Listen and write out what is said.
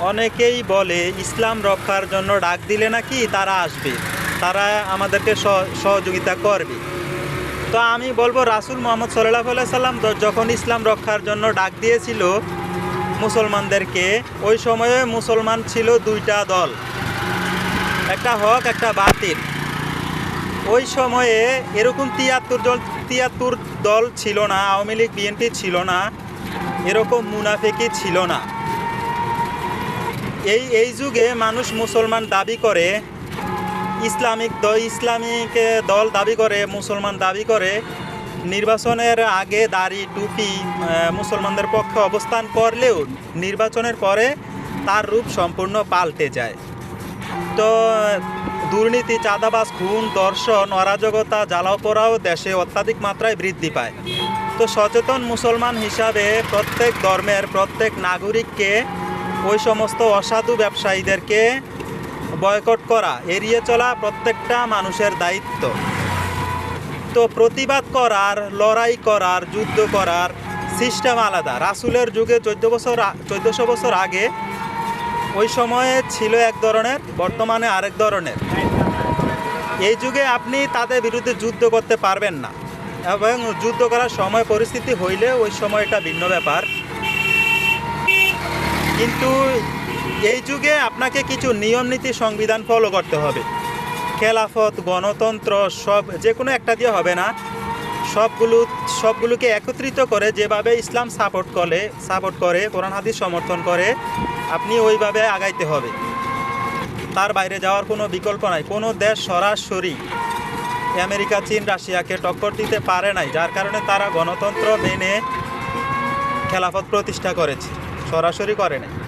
অনেকেই বলে, ইসলাম রক্ষার জন্য ডাক দিলে নাকি তারা আসবে? তারা আমাদেরকে সহ- সহযোগিতা করবে। তো আমি বলব, রাসুল মোহাম্মদ সাল্লাহ সাল্লাম যখন ইসলাম রক্ষার জন্য ডাক দিয়েছিল মুসলমানদেরকে, ওই সময়ে মুসলমান ছিল দুইটা দল। একটা হক, একটা বাতিল। ওই সময়ে এরকম তিয়াত্তর দল তিয়াত্তর দল ছিল না, আওয়ামী লীগ, বিএনপি ছিল না, এরকম মুনাফেকি ছিল না। এই এই যুগে মানুষ মুসলমান দাবি করে, ইসলামিক দ- ইসলামিক দল দাবি করে, মুসলমান দাবি করে, নির্বাচনের আগে দাড়ি, টুপি মুসলমানদের পক্ষে অবস্থান করলেও নির্বাচনের পরে তার রূপ সম্পূর্ণ পাল্টে যায়। তো, দুর্নীতি, চাঁদাবাজ, খুন দর্শন অরাজকতা জ্বালাও পোড়াও দেশে অত্যাধিক মাত্রায় বৃদ্ধি পায়। তো সচেতন মুসলমান হিসাবে প্রত্যেক ধর্মের প্রত্যেক নাগরিককে ওই সমস্ত অসাধু ব্যবসায়ীদেরকে বয়কট করা, এড়িয়ে চলা প্রত্যেকটা মানুষের দায়িত্ব। তো প্রতিবাদ করার, লড়াই করার, যুদ্ধ করার সিস্টেম আলাদা। রাসুলের যুগে চোদ্দ বছর চোদ্দোশো বছর আগে ওই সময়ে ছিল এক ধরনের, বর্তমানে আরেক ধরনের। এই যুগে আপনি তাদের বিরুদ্ধে যুদ্ধ করতে পারবেন না। এবং যুদ্ধ করার সময় পরিস্থিতি হইলে ওই সময়টা ভিন্ন ব্যাপার। কিন্তু এই যুগে আপনাকে কিছু নিয়ম নীতি সংবিধান ফলো করতে হবে। খেলাফত, গণতন্ত্র সব যে কোনো একটা দিয়ে হবে না। সবগুলো, সবগুলোকে একত্রিত করে যেভাবে ইসলাম সাপোর্ট করে সাপোর্ট করে, কোরআন, হাদিস সমর্থন করে, আপনি ওইভাবে আগাইতে হবে। তার বাইরে যাওয়ার কোনো বিকল্প নাই। কোনো দেশ সরাসরি আমেরিকা, চীন, রাশিয়াকে টক্কর দিতে পারে নাই, যার কারণে তারা গণতন্ত্র মেনে খেলাফত প্রতিষ্ঠা করেছে। সরাসরি করে নাই